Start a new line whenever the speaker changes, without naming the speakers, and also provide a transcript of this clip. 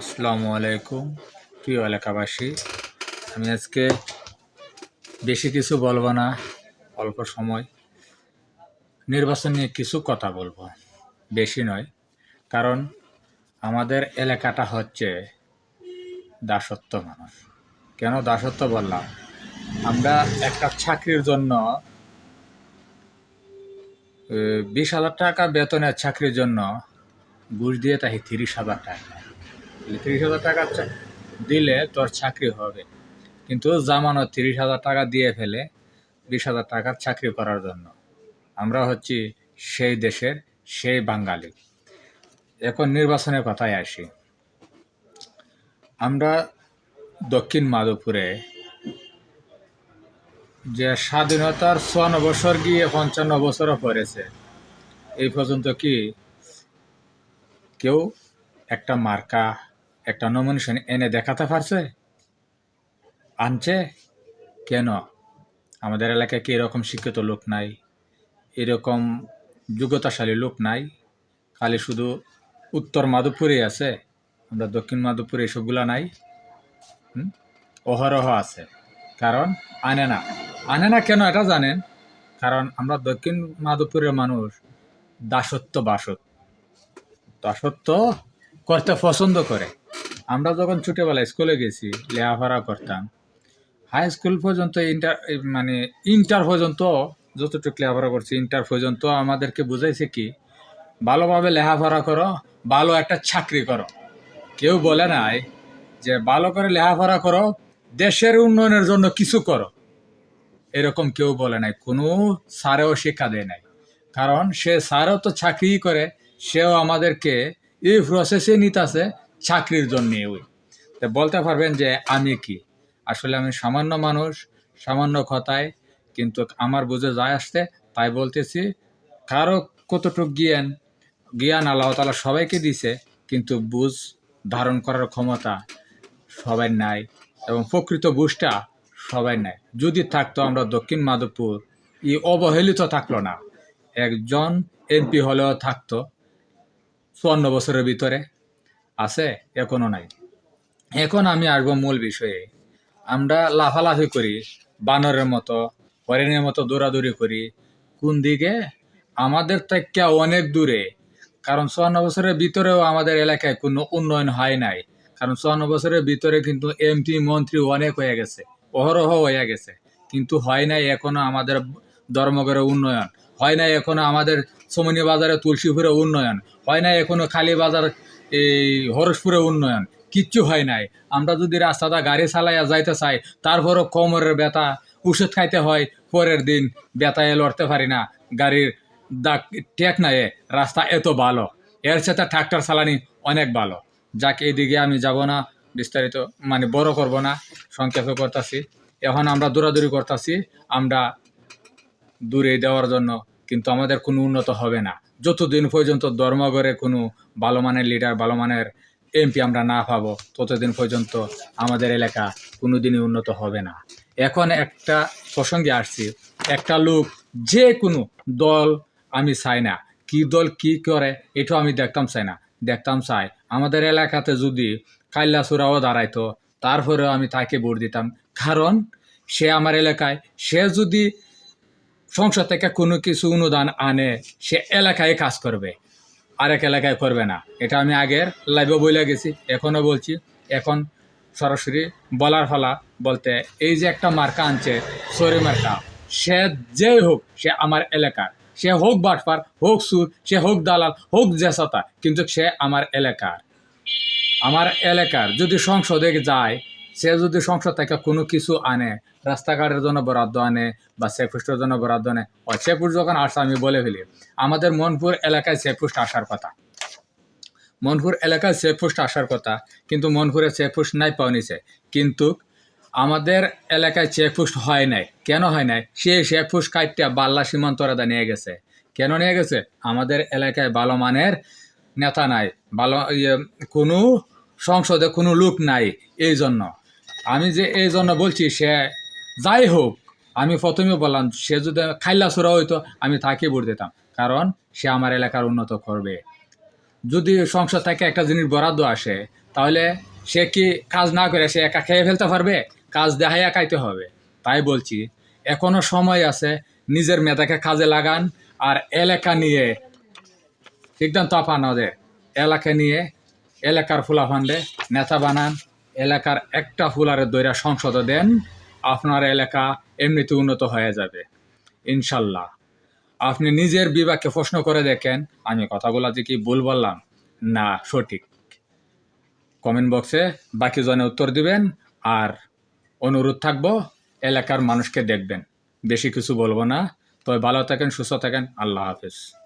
আসসালামু আলাইকুম, প্রিয় এলাকাবাসী। আমি আজকে বেশি কিছু বলব না, অল্প সময়। নির্বাচন নিয়ে কিছু কথা বলব, বেশি নয়। কারণ আমাদের এলাকাটা হচ্ছে দাসত্ব মানুষ। কেন দাসত্ব বললাম? আমরা একটা চাকরির জন্য বিশ হাজার টাকা বেতনের চাকরির জন্য ঘুষ দিয়ে তাই তিরিশ হাজার টাকা তিরিশ হাজার টাকা দিলে তোর চাকরি হবে। কিন্তু জামানত তিরিশ হাজার টাকা দিয়ে ফেলে বিশ হাজার টাকার চাকরি করার জন্য। আমরা হচ্ছি সেই দেশের সেই বাঙালি। এখন নির্বাচনের কথায় আসি। আমরা দক্ষিণ মাধবপুরে যে স্বাধীনতার চুয়ান্ন বছর গিয়ে পঞ্চান্ন বছরও পড়েছে, এই পর্যন্ত কি কেউ একটা মার্কা একটা নমিনেশন এনে দেখাতে পারছে? আনছে? কেন? আমাদের এলাকায় কি এরকম শিক্ষিত লোক নাই? এরকম যোগ্যতাশালী লোক নাই? খালি শুধু উত্তর মাধবপুরে আছে? আমরা দক্ষিণ মাধবপুরে এসবগুলা নাই? হুম? অহরহ আছে। কারণ আনে না। আনে না কেন এটা জানেন? কারণ আমরা দক্ষিণ মাধবপুরের মানুষ। দাসত্ব বাসত। দাসত্ব করতে পছন্দ করে। আমরা যখন ছোটবেলায় স্কুলে গেছি, লেখাপড়া করতাম হাই স্কুল পর্যন্ত ইন্টার মানে ইন্টার পর্যন্ত যতটুকু লেখাপড়া করছি ইন্টার পর্যন্ত আমাদেরকে বুঝাইছে কি, ভালোভাবে লেখাপড়া করো, ভালো একটা চাকরি করো। কেউ বলে নাই যে ভালো করে লেখাপড়া করো, দেশের উন্নয়নের জন্য কিছু করো। এরকম কেউ বলে নাই, কোনো স্যারেও শিক্ষা দেয় নাই। কারণ সে স্যারও তো চাকরি করে, সেও আমাদেরকে এই প্রসেসে নিতেছে চাকরির জন্য ওই। তো বলতে পারবেন যে আমি কি? আসলে আমি সামান্য মানুষ, সামান্য কথায়, কিন্তু আমার বুঝে যায় আসতে, তাই বলতেছি, কারও কতটুক জ্ঞান জ্ঞান আল্লাহ তালা সবাইকে দিছে, কিন্তু বুঝ ধারণ করার ক্ষমতা সবাই নাই এবং প্রকৃত বুঝটা সবাই নাই। যদি থাকতো আমরা দক্ষিণ মাধবপুর, ই অবহেলিত থাকল না। একজন এমপি হলেও থাকতো, চুয়ান্ন বছরের ভিতরে। আছে, এখনও নাই। এখন আমি আসব মূল বিষয়ে। আমরা লাফালাফি করি, বানরের মতো, হরিণের মতো দৌড়াদৌড়ি করি। কোন দিকে? আমাদের থেকে অনেক দূরে। কারণ চুয়ান্ন বছরের ভিতরেও আমাদের এলাকায় কোনো উন্নয়ন হয় নাই। কারণ চুয়ান্ন বছরের ভিতরে কিন্তু এমপি, মন্ত্রী অনেক হয়ে গেছে, অহরহ হয়ে গেছে। কিন্তু হয় নাই এখনও আমাদের ধর্মগড়ে উন্নয়ন। হয় নাই এখনও আমাদের সমনি বাজারে তুলসীপুরে উন্নয়ন। হয় নাই এখনও খালি বাজার এই হরসপুরে উন্নয়ন, কিচ্ছু হয় নাই। আমরা যদি রাস্তাটা গাড়ি চালাইয়া যাইতে চাই, তারপরও কোমরের ব্যথা, ওষুধ খাইতে হয়, পরের দিন ব্যথায় লড়তে পারি না, গাড়ির দাগ টেক নাই, রাস্তা এত ভালো। এর সাথে ট্রাক্টর চালানি অনেক ভালো। যাকে এদিকে আমি যাব না, বিস্তারিত মানে বড় করব না, সংক্ষেপে করতেছি। এখন আমরা দৌড়াদৌড়ি করতেছি, আমরা দূরে দেওয়ার জন্য, কিন্তু আমাদের কোনো উন্নত হবে না। যতদিন পর্যন্ত ধর্মঘরে কোনো ভালো মানের লিডার ভালো মানের এমপি আমরা না পাবো, ততদিন পর্যন্ত আমাদের এলাকা কোনোদিনই উন্নত হবে না। এখন একটা প্রসঙ্গে আসছি, একটা লোক যে কোনো দল আমি চাই না। কি দল কি করে, এটাও আমি দেখতাম চাই না। দেখতাম চাই, আমাদের এলাকাতে যদি কাল্লাচূড়াও দাঁড়াইতো, তারপরেও আমি তাকে ভোট দিতাম। কারণ সে আমার এলাকায়, সে যদি সংসদ থেকে কোনো কিছু অনুদান আনে, সে এলাকায় কাজ করবে। আরেক এলাকায় করবে না। এটা আমি আগের লাইভে বলে গেছি, এখনও বলছি। এখন সরাসরি বলার ফলা বলতে, এই যে একটা মার্কা আনছে সরি মার্কা, সে যেই হোক, সে আমার এলাকার। সে হোক বাটপার, হোক সুর, সে হোক দালাল, হোক জেসাতা কিন্তু সে আমার এলাকার। আমার এলাকার যদি সংসদে যায় সে যদি সংসদ থেকে কোনো কিছু আনে, রাস্তাঘাটের জন্য বরাদ্দ আনে বা চেকপোস্টের জন্য বরাদ্দ আনে ও চেকপোস্ট যখন আসে, আমি বলে ফেলি, আমাদের মনপুর এলাকায় চেকপোস্ট আসার কথা। মনপুর এলাকায় চেকপোস্ট আসার কথা, কিন্তু মনপুরে চেকপোস্ট নাই পাওনিছে কিন্তু আমাদের এলাকায় চেকপোস্ট হয় নাই। কেন হয় নাই? সে চেকপোস্ট কাটটা বাল্লা সীমান্ত রেদা নিয়ে গেছে। কেন নিয়ে গেছে? আমাদের এলাকায় ভালো মানের নেতা নাই, ভালো ইয়ে কোনো সংসদে কোনো লোক নাই, এই জন্য। আমি যে এই জন্য বলছি, সে যাই হোক, আমি প্রথমে বললাম, সে যদি খাইলা সুরা হইতো, আমি তাকে ভোট দিতাম, কারণ সে আমার এলাকার উন্নত করবে। যদি সংসদ থেকে একটা জিনিস বরাদ্দ আসে, তাহলে সে কি কাজ না করে সে একা খেয়ে ফেলতে পারবে? কাজ দেখাইয়া খাইতে হবে। তাই বলছি, এখনও সময় আছে, নিজের মেধাকে কাজে লাগান, আর এলাকা নিয়ে, সিদ্ধান্ত আপনাদের, এলাকা নিয়ে, এলাকার ফুলাফান্ডে নেতা বানান। এলাকার একটা ফুলারের দৈরা সংসদে দেন, আপনার এলাকা এমনিতে উন্নত হয়ে যাবে। ইনশাল্লাহ। আপনি নিজের বিভাগকে প্রশ্ন করে দেখেন, আমি কথাগুলো যে কি ভুল বললাম? না, সঠিক। কমেন্ট বক্সে বাকি জনে উত্তর দিবেন, আর অনুরোধ থাকব, এলাকার মানুষকে দেখবেন। বেশি কিছু বলব না। তবে ভালো থাকেন, সুস্থ থাকেন। আল্লাহ হাফিজ।